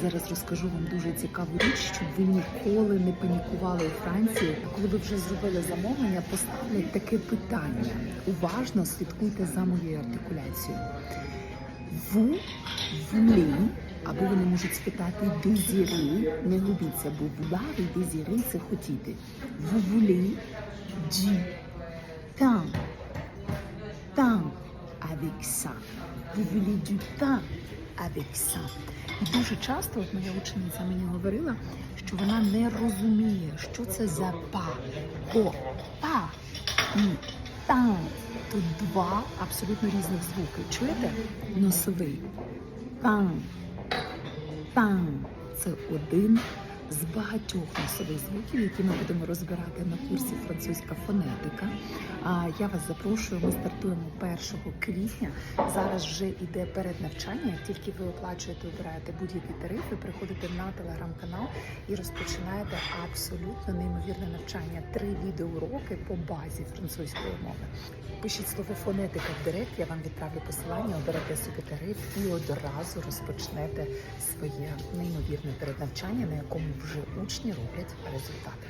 Зараз розкажу вам дуже цікаву річ, щоб ви ніколи не панікували у Франції. Коли ви вже зробили замовлення, поставте таке питання. Уважно слідкуйте за моєю артикуляцією. Vous voulez, або вони можуть спитати désirez, не губіться, бо vouloir і désirez – це хотіти. Voulez du pain, pain avec ça. Vous voulez du pain avec. І дуже часто, от моя учениця мені говорила, що вона не розуміє, що це за па, по, па, і там. Тут два абсолютно різних звуки. Чуєте? Носовий. Пам. Пам. Це один з багатьох носових звуків, які ми будемо розбирати на курсі французька фонетика. А я вас запрошую. Ми стартуємо 1 квітня. Зараз вже йде переднавчання. Як тільки ви оплачуєте, обираєте будь-які тарифи, приходите на телеграм-канал і розпочинаєте абсолютно неймовірне навчання. Три відеоуроки по базі французької мови. Пишіть слово фонетика в директ, я вам відправлю посилання, оберете собі тариф і одразу розпочнете своє неймовірне переднавчання, на якому вже учні роблять результати.